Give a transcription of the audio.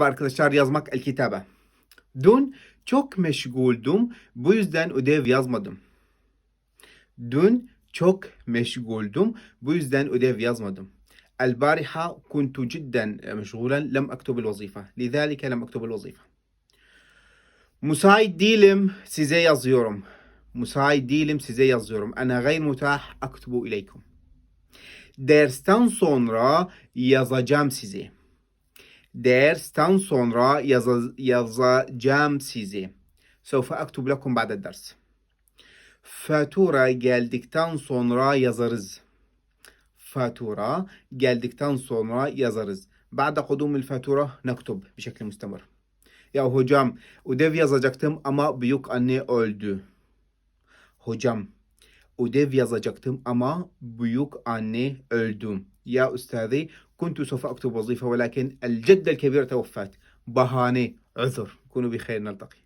Merhaba arkadaşlar yazmak el kitabe. Dün çok meşguldüm. Bu yüzden ödev yazmadım. Dün çok meşguldüm. Bu yüzden ödev yazmadım. البارحة كنت جدا مشغولا لم أكتب الوظيفة لذلك لم أكتب الوظيفة Müsait değilim size yazıyorum. Müsait değilim size yazıyorum. Ana gayr mutah aktubu ileykum. Dersten sonra yazacağım size. dersten sonra yaz yazacağım sizi. Sövfe aktub lekum ba'de ders. Fatura geldikten sonra yazarız. Fatura geldikten sonra yazarız. Ba'de kudumil fatura nektub. Bir şekilde müstemir. Ya hocam ödev yazacaktım ama büyük anne öldü. Hocam ödev yazacaktım ama büyük anne öldü. Ya üstazi كنت سوف أكتب وظيفة ولكن الجدة الكبيرة توفت. Bahane, عذر. كونوا بخير نلتقي.